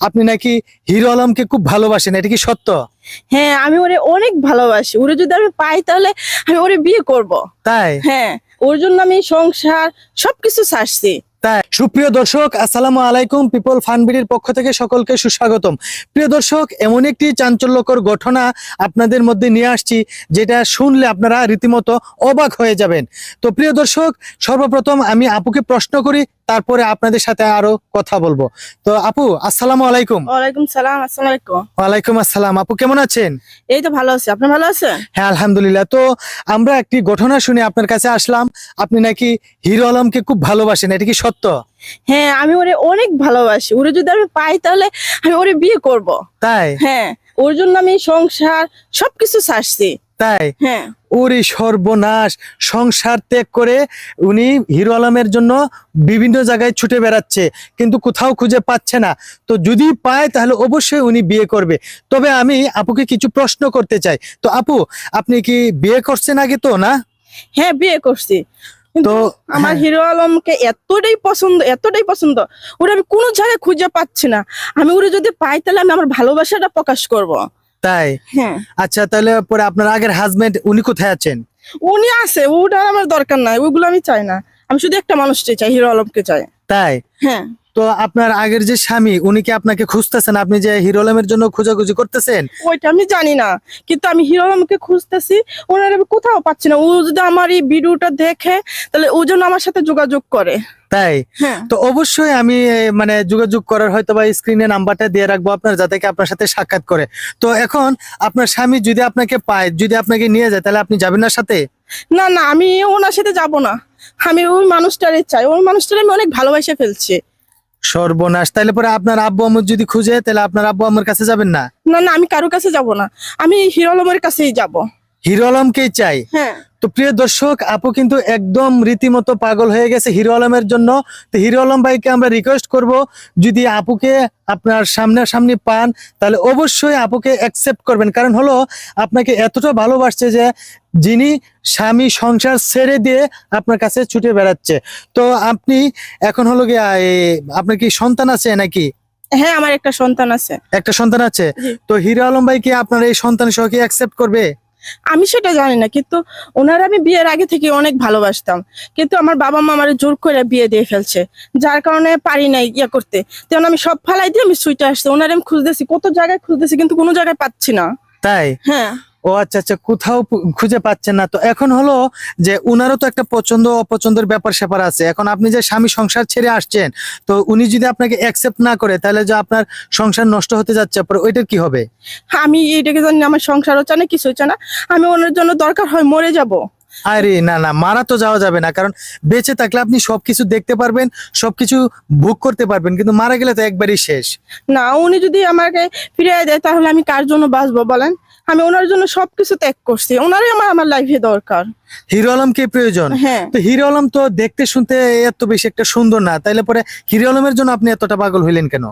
আপনি নাকি হিরো আলমকে খুব ভালোবাসেন এটা কি সত্য? হ্যাঁ আমি ওরে অনেক ভালোবাসি। ওরে যদি আমি পাই তাহলে আমি ওরে বিয়ে করব। তাই? হ্যাঁ ওর জন্য আমি সংসার সবকিছু ছাড়ছি তাই সুপ্রিয় দর্শক আসসালামু আলাইকুম পিপল ফানবিডির পক্ষ থেকে সকলকে সুস্বাগতম। প্রিয় দর্শক এমন একটি চাঞ্চল্যকর ঘটনা আপনাদের মধ্যে নিয়ে আসছি যেটা শুনলে আপনারা রীতিমতো অবাক হয়ে যাবেন। তো প্রিয় দর্শক সর্বপ্রথম আমি আপুকে প্রশ্ন করি তারপরে আপনাদের সাথে আরও কথা বলব। তো আপু আসসালামু আলাইকুম। ওয়ালাইকুম সালাম আসসালামু আলাইকুম। ওয়ালাইকুম আসসালাম। আপু কেমন আছেন? এই তো ভালো আছি আপনি ভালো আছেন? হ্যাঁ আলহামদুলিল্লাহ। তো আমরা একটি ঘটনা শুনে আপনার কাছে আসলাম। আপনি নাকি হিরো আলমকে খুব ভালোবাসেন এটা কি সত্য হ্যাঁ আমি ওরে অনেক ভালোবাসি। ওরে যদি আমি পাই তাহলে আমি ওরে বিয়ে করব। তাই? হ্যাঁ ওর জন্য আমি সংসার সবকিছু ছাড়ছি তাই? হ্যাঁ। ওরে সর্বনাশ সংসার ত্যাগ করে উনি হিরো আলমের জন্য বিভিন্ন জায়গায় ছুটে বেড়াচ্ছে কিন্তু কোথাও খুঁজে পাচ্ছে না। তো যদি পায় তাহলে অবশ্যই উনি বিয়ে করবে। তবে আমি আপুকে কিছু প্রশ্ন করতে চাই। তো আপু আপনি কি বিয়ে করছেন আগে তো না? হ্যাঁ বিয়ে করছি। তো আমার হ্যাঁ। হিরো আলমকে এতটাই পছন্দ এতটাই পছন্দ ওরা আমি কোনো জায়গায় খুঁজে পাচ্ছি না। আমি ওরা যদি পাই তাহলে আমি আমার ভালোবাসাটা প্রকাশ করব। তাই? হ্যাঁ। আচ্ছা তাহলে পরে আপনার আগের হাজবেন্ড উনি কোথায় আছেন? উনি আছে ওটা আমার দরকার নাই ওগুলো আমি চাই না। আমি শুধু একটা মানুষকে চাই হিরো আলমকে চাই। তাই? হ্যাঁ। তো আপনার আগের যে স্বামী উনি কি আপনাকে খুঁজতেছেন? আপনি যে হিরো আলমের জন্য খোঁজাখুঁজি করতেছেন? ওইটা আমি জানি না। কিন্তু আমি হিরো আলমকে খুঁজতেছি ওনার আমি কোথাও পাচ্ছি না। ও যদি আমার এই ভিডিওটা দেখে তাহলে ও জন্য আমার সাথে যোগাযোগ করে। তাই? হ্যাঁ। তো অবশ্যই আমি মানে যোগাযোগ করার হয়তো বা স্ক্রিনে নাম্বারটা দিয়ে রাখব আপনার যাতে কি আপনার সাথে সাক্ষাৎ করে। তো এখন আপনার স্বামী যদি আপনাকে পায় যদি আপনাকে নিয়ে যায় তাহলে আপনি যাবেন না সাথে? না না আমি ওনার সাথে যাব না। আমি ওই মানুষটারে চাই। ওই মানুষটারে আমি অনেক ভালোবাসে ফেলছি। সর্বনাশ। তাহলে পরে আপনার আব্বু আমার যদি খুঁজে তাহলে আপনার আব্বু আমার কাছে যাবেন না? না না, আমি কারও কাছে যাব না। আমি হিরো কাছেই যাব। হিরো আলমকেই চাই। হ্যাঁ। তো প্রিয় দর্শক আপু কিন্তু একদম রীতিমতো পাগল হয়ে গেছে হিরো আলমের জন্য। তো হিরো আলম ভাইকে আমরা রিকোয়েস্ট করব যদি আপুকে আপনার সামনাসামনি পান তাহলে অবশ্যই আপুকে অ্যাকসেপ্ট করবেন। কারণ হলো আপনাকে এতটা ভালোবাসছে যে যিনি স্বামী সংসার ছেড়ে দিয়ে আপনার কাছে ছুটে বেড়াচ্ছে। তো আপনি এখন হলো গিয়ে আপনার কি সন্তান আছে নাকি? হ্যাঁ আমার একটা সন্তান আছে। একটা সন্তান আছে? তো হিরো আলম ভাই কি আপনার এই সন্তান সহ কি অ্যাকসেপ্ট করবে? আমি সেটা জানি না কিন্তু ওনারা আমি বিয়ের আগে থেকে অনেক ভালোবাসতাম। কিন্তু আমার বাবা মা আমার জোর করে বিয়ে দিয়ে ফেলছে যার কারণে পারি নাই ইয়ে করতে। তেমন আমি সব ফালাই দিয়ে আমি সুইটা আসছি ওনারা আমি খুঁজতেছি কত জায়গায় খুঁজতেছি কিন্তু কোনো জায়গায় পাচ্ছি না। তাই? হ্যাঁ। ও আচ্ছা আচ্ছা কোথাও খুঁজে পাচ্ছেন না। তো এখন হলো যে উনারও তো একটা পছন্দ অপছন্দের ব্যাপার স্যাপার আছে। এখন আপনি যে স্বামী সংসার ছেড়ে আসছেন তো উনি যদি আপনাকে অ্যাকসেপ্ট না করে তাহলে যে আপনার সংসার নষ্ট হতে যাচ্ছে পরে ওইটার কি হবে? আমি এইটাকে জানি আমার সংসার হচ্ছে না কিছু হচ্ছে না। আমি ওনার জন্য দরকার হয় মরে যাব। আরে না না মারা তো যাওয়া যাবে না কারণ বেঁচে থাকলে আপনি সবকিছু দেখতে পারবেন সবকিছু ভোগ করতে পারবেন কিন্তু মারা গেলে তো একবারই শেষ। না উনি যদি আমাকে ফিরিয়ে দেয় তাহলে আমি কার জন্য বাঁচবো বলেন? আমি ওনার জন্য সবকিছু ত্যাগ করছি। ওনারই আমার আমার লাইফে দরকার। হিরো আলম আলমকে প্রয়োজন? হ্যাঁ। তো হিরো আলম তো দেখতে শুনতে এত বেশি একটা সুন্দর না। তাইলে পরে হিরো আলমের জন্য আপনি এতটা পাগল হইলেন কেন?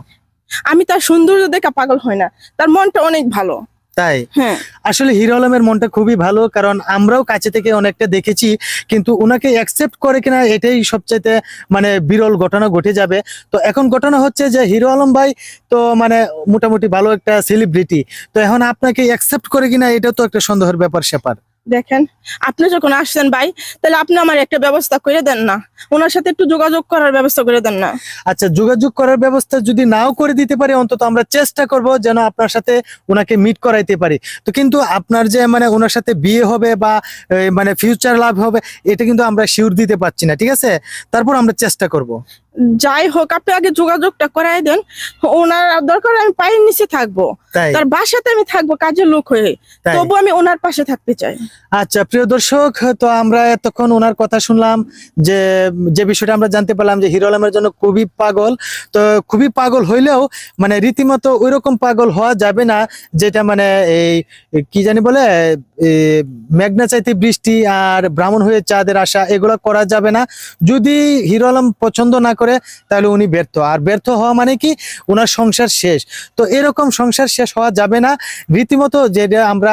আমি তার সৌন্দর্য দেখা পাগল হয় না। তার মনটা অনেক ভালো। তাই? হ্যাঁ। আসলে হিরো আলমের মনটা খুবই ভালো কারণ আমরাও কাছে থেকে অনেকটা দেখেছি কিন্তু ওনাকে অ্যাকসেপ্ট করে কিনা এটাই সবচাইতে মানে বিরল ঘটনা ঘটে যাবে। তো এখন ঘটনা হচ্ছে যে হিরো আলম ভাই তো মানে মোটামুটি ভালো একটা সেলিব্রিটি তো এখন আপনাকে অ্যাকসেপ্ট করে কিনা এটা তো একটা সন্দেহের ব্যাপার স্যাপার। দেখেন। আপনি যখন আসছেন ভাই তাহলে আপনি আমার একটা ব্যবস্থা করে দেন না। ওনার সাথে একটু যোগাযোগ করার ব্যবস্থা করে দেন না। আচ্ছা যোগাযোগ করার ব্যবস্থা যদি নাও করে দিতে পারি অন্তত আমরা চেষ্টা করব যেন আপনার সাথে ওনাকে মিট করাইতে পারি। তো কিন্তু আপনার যে মানে ওনার সাথে বিয়ে হবে বা মানে ফিউচার লাভ হবে এটা কিন্তু আমরা শিওর দিতে পারছি না ঠিক আছে? তারপর আমরা চেষ্টা করব। যাই হোক আপনি আগে যোগাযোগটা করাই দেন। ওনার দরকার আমি পায়ের নিচে থাকব। তার বাসাতে আমি থাকব কাজের লোক হয়ে। তবু আমি ওনার পাশে থাকতে চাই। আচ্ছা প্রিয় দর্শক, তো আমরা এতক্ষণ ওনার কথা শুনলাম যে যে বিষয়টা আমরা জানতে পারলাম যে হিরো আলমের জন্য খুবই পাগল। তো খুবই পাগল হইলেও মানে রীতিমতো ওই রকম পাগল হওয়া যাবে না, যেটা মানে এই, কি জানি বলে মেঘনা চাইতে বৃষ্টি আর ব্রাহ্মণ হয়ে চাঁদের আশা, এগুলো করা যাবে না। যদি হিরো আলম পছন্দ না করে, তাহলে উনি ব্যর্থ। আর ব্যর্থ হওয়া মানে কি? ওনার সংসার শেষ। তো এরকম সংসার শেষ হওয়া যাবে না। রীতিমতো যেটা আমরা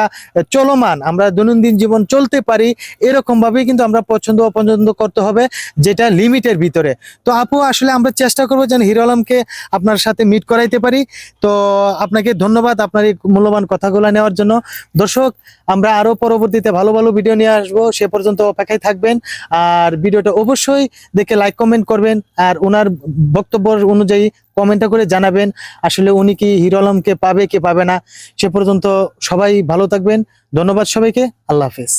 চলমান, আমরা দৈনন্দিন জীবন চলতে পারি এরকম ভাবেই কিন্তু আমরা পছন্দ অপছন্দ করতে হবে, যেটা লিমিটের ভিতরে। তো আপু, আসলে আমরা চেষ্টা করব যেন হিরো আলমকে আপনার সাথে মিট করাইতে পারি। তো আপনাকে ধন্যবাদ আপনার এই মূল্যবান কথাগুলো নেওয়ার জন্য। দর্শক, আমরা আরও পরবর্তীতে ভালো ভালো ভিডিও নিয়ে আসব। সে পর্যন্ত অপেক্ষায় থাকবেন। আর ভিডিওটা অবশ্যই দেখে লাইক কমেন্ট করবেন। আর ওনার বক্তব্য অনুযায়ী কমেন্টটা করে জানাবেন। আসলে উনি কি হিরো আলমকে পাবে, কে পাবে না, সে পর্যন্ত সবাই ভালো থাকবেন। ধন্যবাদ সবাইকে। আল্লাহ হাফেজ।